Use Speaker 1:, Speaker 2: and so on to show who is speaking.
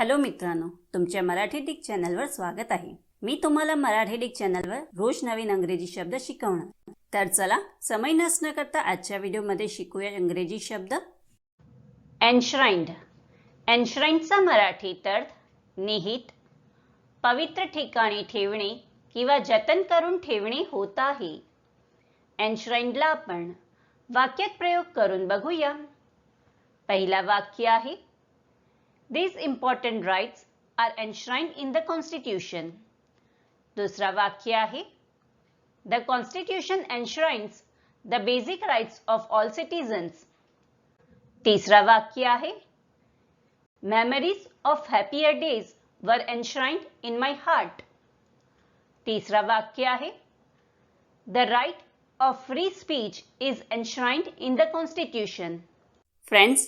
Speaker 1: Hello मित्रांनो तुमच्या Marathi Dick चॅनलवर स्वागत आहे. मी तुम्हाला मराठी डिक चॅनलवर रोज नवीन अंग्रेजी शब्द शिकवणार. तर चला समय नसणं करता आजच्या व्हिडिओमध्ये शिकूया इंग्रजी शब्द. एनश्राइंड एनश्राइंडचा मराठी अर्थ निहित पवित्र ठिकाणी ठेवणे किंवा जतन करून ठेवणे होत आहे. एनश्राइंडला आपण वाक्यात प्रयोग करून बघूया. पहिला वाक्य आहे These important rights are enshrined in the Constitution. दुसरा वाक्य आहे The Constitution enshrines the basic rights of all citizens. तिसरा वाक्य आहे Memories of happier days were enshrined in my heart. तिसरा वाक्य आहे The right of free speech is enshrined in the Constitution. Friends